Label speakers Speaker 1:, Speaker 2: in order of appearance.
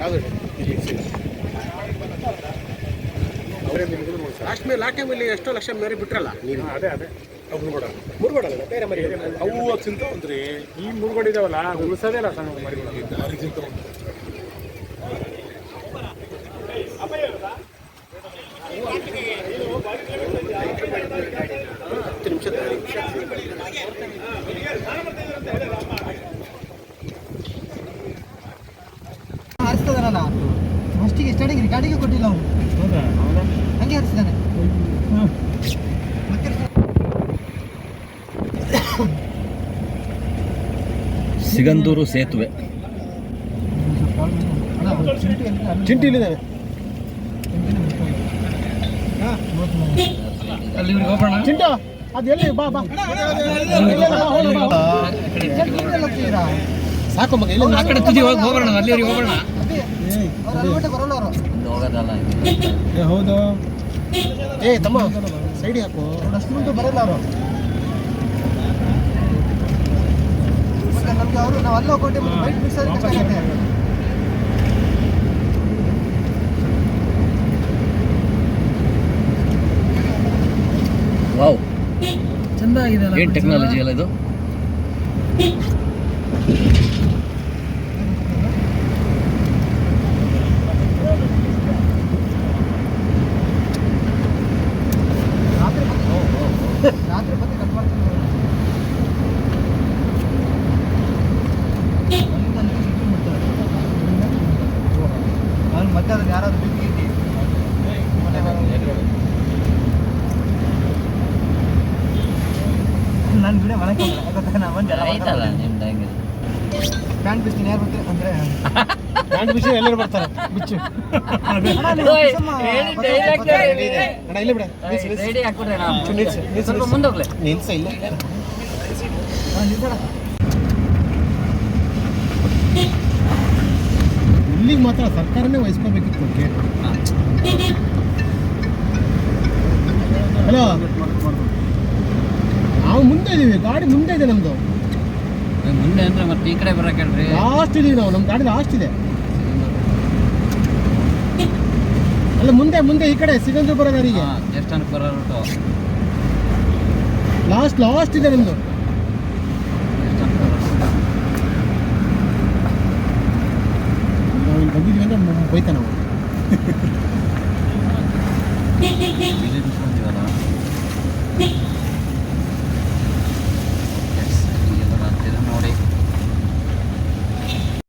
Speaker 1: ಯಾವುದು ಲಾಟೆ ಮೇಲೆ ಎಷ್ಟೋ ಲಕ್ಷ ಮೇರಿ ಬಿಟ್ರಲ್ಲ? ನೀನು.
Speaker 2: ಅದೇ ಅದೇ. ಅವು ಮುರುಗೋಡ.
Speaker 1: ಮುರುಗೋಡ ಬೇರೆ ಮರಿ
Speaker 2: ಅವು ಚಿಂತ ಅಂದ್ರಿ ಈ ಮುರುಗೋಡ ಇದಾವಲ್ಲ ಉಳಿಸೋದೇ ಇಲ್ಲ ಸಣ್ಣ ಮರಿಗಳು
Speaker 1: ಹತ್ತು ನಿಮಿಷದ
Speaker 3: ಫಸ್ಟಿಗೆ ಸ್ಟಾರ್ಟಿಂಗ್ ಗಾಡಿಗೆ ಕೊಟ್ಟಿಲ್ಲ ಅವನು ಹಂಗೆ ಹರಿಸಿದ್ದಾನೆ
Speaker 4: ಸಿಗಂದೂರು ಸೇತುವೆ
Speaker 1: ಚಿಂಟಿ ಇಲ್ಲಿದ್ದಾನೆ
Speaker 3: ಅಲ್ಲಿ ಹೋಗೋಣ
Speaker 1: ಚಿಂಟ ಅದು ಎಲ್ಲಿ ಬಾ ಬಾ ಸಾಕು ಮಗ ಇಲ್ಲ
Speaker 3: ಆ ಕಡೆ ತುದಿ ಹೋಗಿ ಹೋಗೋಣ ಅಲ್ಲಿ ಹೋಗೋಣ ಬರಲ್ಲ ಅವರು
Speaker 4: ಹೋಗೋದಲ್ಲ
Speaker 1: ಹೌದು. ಏ ತಮ್ಮ ಸೈಡ್ ಹಾಕು.
Speaker 3: ಅಷ್ಟು ಬರಲ್ಲ ಅವರು. ನಮ್ಗೆ ಅವರು ನಾವು ಅಲ್ಲೋ ಹೋಗ್ಬಿಟ್ಟು ಬೈಕ್ ಮಿಕ್ಸ್ ಆದ್ರೆ ಕಷ್ಟ ಆಗುತ್ತೆ
Speaker 4: ವಾವ್. ಏನು ಟೆಕ್ನಾಲಜಿ ಅಲ್ಲ ಇದು?
Speaker 3: ಮತ್ತೆ ಅದನ್ನ ಯಾರಾದ್ರೂ ಬಿಟ್ಟು ಇಟ್ಟು ನಾನು ಬಿಡ ಮಾಡಕ್ಕೆ ಯಾಕಂದ್ರೆ ನಾನು ಬಂದೆ
Speaker 4: ಆಯ್ತಲ್ಲ ನಿಮ್ದು ಹೆಂಗೆ
Speaker 3: ಪ್ಯಾಂಟ್ ಬಿಸ್ತೀನಿ ಯಾರು ಬರ್ತಾರೆ ಅಂದ್ರೆ
Speaker 1: ಬ್ಯಾಂಡ್ ಬಿಸಿ ಎಲ್ಲರೂ ಬರ್ತಾರೆ ಬಿಚ್ಚು
Speaker 3: ಅಣ್ಣ, ನೀವು
Speaker 4: ಓಯ್,
Speaker 3: ಸುಮ್ಮ
Speaker 4: ಹೇಳಿ
Speaker 3: ಗೊತ್ತಾಗ್ತದೆ,
Speaker 4: dialogue
Speaker 3: ಗೊತ್ತಾಗ್ತದೆ.
Speaker 4: ಹೇಳಿ.
Speaker 1: ಅಣ್ಣ ಇಲ್ಲ ಬಿಡ ನಿಲ್ಸು, ನಿಲ್ಸು.
Speaker 4: ರೆಡಿ ಹಾಕ್ಬಿಡ್ರೆ
Speaker 1: ನಿಲ್ಸು, ನಿಲ್ಸು, ನಿಲ್ಸು,
Speaker 4: ಸ್ವಲ್ಪ
Speaker 1: ನಿಲ್ಸು.
Speaker 4: ಮುಂದೋಗ್ಲೆ
Speaker 1: ನಿಲ್ಸ ಇಲ್ಲ
Speaker 3: ಹಾ, ನಿಲ್ಸೋಣ.
Speaker 1: ಇಲ್ಲಿಗೆ ಮಾತ್ರ ಸರ್ಕಾರನೇ ವಹಿಸ್ಕೋಬೇಕಿತ್ತು ಹಲೋ ನಾವು ಮುಂದೆ ಇದೀವಿ ಗಾಡಿ ಮುಂದೆ ಇದೆ ನಮ್ದು.
Speaker 4: ಮುಂದೆ ಅಂದ್ರೆ ಮತ್ತೆ ಈ ಕಡೆ ಬರಕ್ಕೆ ಹೇಳ್ರಿ.
Speaker 1: ಲಾಸ್ಟ್ ಇದೀವಿ ನಾವು ನಮ್ಮ ಗಾಡಿ ಲಾಸ್ಟ್ ಇದೆ. ಅಲ್ಲ ಮುಂದೆ ಮುಂದೆ ಈ ಕಡೆ ಸಿಗಂದ್ರೆ ಬರೋ ದಾರಿಗೆ
Speaker 4: ದೇವಸ್ಥಾನಕ್ಕೆ ಬರೋ
Speaker 1: ಲಾಸ್ಟ್ ಲಾಸ್ಟ್ ಇದೆ ನಮ್ದು. bilim